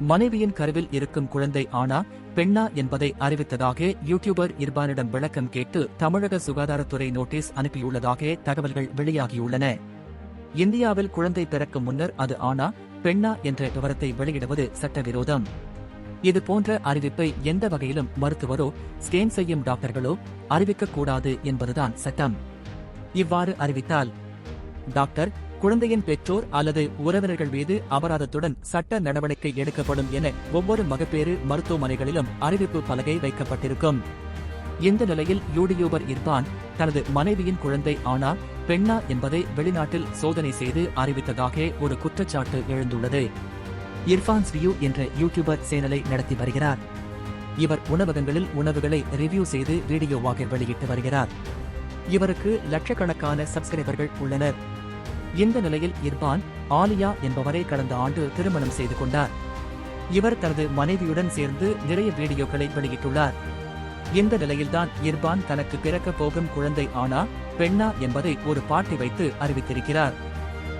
மனைவியின் கருவில் இருக்கும் குழந்தை ஆனா பெண்ணா என்பதை அறிவித்ததாக யூடியூபர் இர்பானிடம் விளக்கம் கேட்டு தமிழக சுகாதாரத்துறை நோட்டீஸ் அனுப்பியுள்ளதாக தகவல்கள் வெளியாகியுள்ளன. இந்தியாவில் குழந்தை பிறக்கும் முன்னர் அது ஆனா பெண்ணா என்ற விவரத்தை வெளியிடுவது சட்டவிரோதம். இது போன்ற அறிவிப்பை எந்த வகையிலும் மருத்துவரோ ஸ்கேன் செய்யும் டாக்டர்களோ அறிவிக்கக்கூடாது என்பதுதான் சட்டம். இவ்வாறு அறிவித்தால் டாக்டர் குழந்தையின் பெற்றோர் அல்லது உறவினர்கள் மீது அபராதத்துடன் சட்ட நடவடிக்கை எடுக்கப்படும் என ஒவ்வொரு மகப்பேறு மருத்துவமனைகளிலும் அறிவிப்பு பலகை வைக்கப்பட்டிருக்கும். இந்த நிலையில் யூடியூபர் இர்பான் தனது மனைவியின் குழந்தை ஆனா பெண்ணா என்பதை வெளிநாட்டில் சோதனை செய்து அறிவித்ததாக ஒரு குற்றச்சாட்டு எழுந்துள்ளது. இர்ஃபான்ஸ் வியூ என்ற யூடியூபர் சேனலை நடத்தி வருகிறார். இவர் உணவகங்களில் உணவுகளை ரிவ்யூ செய்து வீடியோவாக வெளியிட்டு வருகிறார். இவருக்கு லட்சக்கணக்கான சப்ஸ்கிரைபர்கள் உள்ளனர். இந்த நிலையில் இர்பான் ஆலியா என்பவரை கடந்த ஆண்டு திருமணம் செய்து கொண்டார். இவர் தனது மனைவியுடன் சேர்ந்து நிறைய வீடியோக்களை வெளியிட்டுள்ளார். இந்த நிலையில்தான் இர்பான் தனக்கு பிறக்கப் போகும் குழந்தை ஆனா பெண்ணா என்பதை ஒரு பாட்டி வைத்து அறிவித்திருக்கிறார்.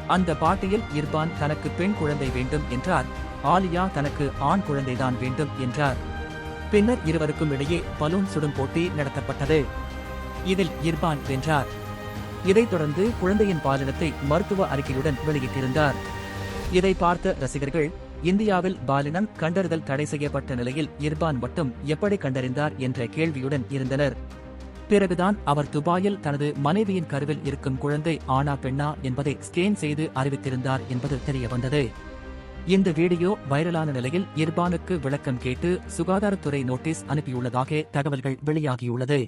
அந்த பாட்டியில் இர்பான் தனக்கு பெண் குழந்தை வேண்டும் என்றார். ஆலியா தனக்கு ஆண் குழந்தைதான் வேண்டும் என்றார். பின்னர் இருவருக்கும் இடையே பலூன் சுடும் போட்டி நடத்தப்பட்டது. இதில் இர்பான் வென்றார். இதைத் தொடர்ந்து குழந்தையின் பாலினத்தை மருத்துவ அறிக்கையுடன் வெளியிட்டிருந்தார். இதை பார்த்த ரசிகர்கள் இந்தியாவில் பாலினம் கண்டறிதல் தடை செய்யப்பட்ட நிலையில் இர்பான் மட்டும் எப்படி கண்டறிந்தார் என்ற கேள்வியுடன் இருந்தனர். பிறகுதான் அவர் துபாயில் தனது மனைவியின் கருவில் இருக்கும் குழந்தை ஆனா பெண்ணா என்பதை ஸ்கேன் செய்து அறிவித்திருந்தார் என்பது தெரியவந்தது. இந்த வீடியோ வைரலான நிலையில் இர்பானுக்கு விளக்கம் கேட்டு சுகாதாரத்துறை நோட்டீஸ் அனுப்பியுள்ளதாக தகவல்கள் வெளியாகியுள்ளது.